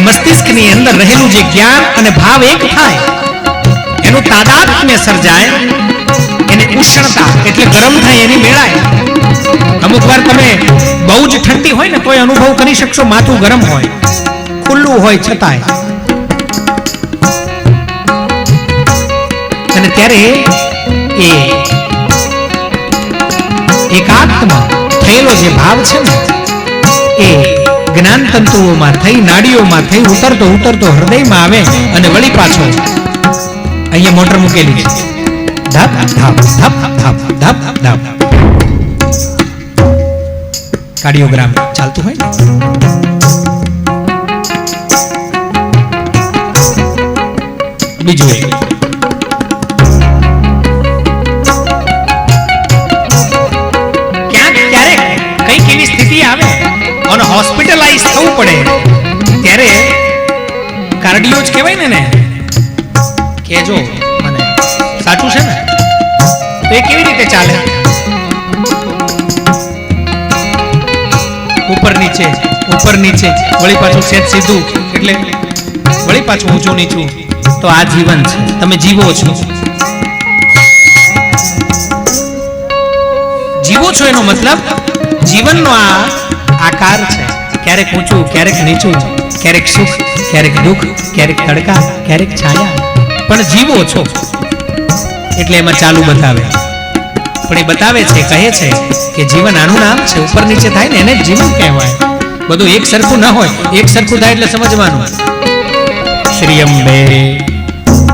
અને મસ્તિષ્કની અંદર રહેલું જે જ્ઞાન અને ભાવ એક થાય, એનું તાદાત્મ્ય સર્જાય, એને ઉષ્ણતા એટલે ગરમ થાય એની મેળાય. અમુક વાર તમે બહુ જ ઠંડી હોય ને તોય અનુભવ કરી શકશો, માથું ગરમ હોય, ખુલ્લું હોય છતાંય. અને ત્યારે એ એકાત્મ થયેલો જે ભાવ છે ને, એ જ્ઞાન તંતુઓમાં થઈ, નાડીઓમાં થઈ, ઉતરતો ઉતરતો હૃદયમાં આવે અને વળી પાછો અહીંયા મોટર મૂકેલી છે. ધપ ધપ ધપ ધપ ધપ ધપ. કાર્ડિયોગ્રામ ચાલતું હોય બીજું એક. હોસ્પિટલાઇઝ થવું પડે. ત્યારે કાર્ડિયો જ કહેવાય ને ને મને સાચું છે ને? તો એ કેવી રીતે ચાલે? ઉપર નીચે ઉપર નીચે. વળી પાછું સેજ સીધું. એટલે વળી પાછું ઊંચું નીચું. તો આ જીવન છે. તમે જીવો છો. જીવો છો એનો મતલબ જીવનનો આ આકાર છે. ક્યારેક ઊંચું, ક્યારેક નીચું, ક્યારેક સુખ, ક્યારેક દુઃખ, ક્યારેક તડકા, ક્યારેક છાયા. પણ જીવો છો. એટલે એમાં ચાલુ બતાવે. પણ એ બતાવે છે, કહે છે કે જીવન આનું નામ છે, ઉપર નીચે થાય ને એને જીવન કહેવાય. બધું એક સરખું ન હોય, એક સરખું થાય એટલે સમજવાનું. શ્રી અંબે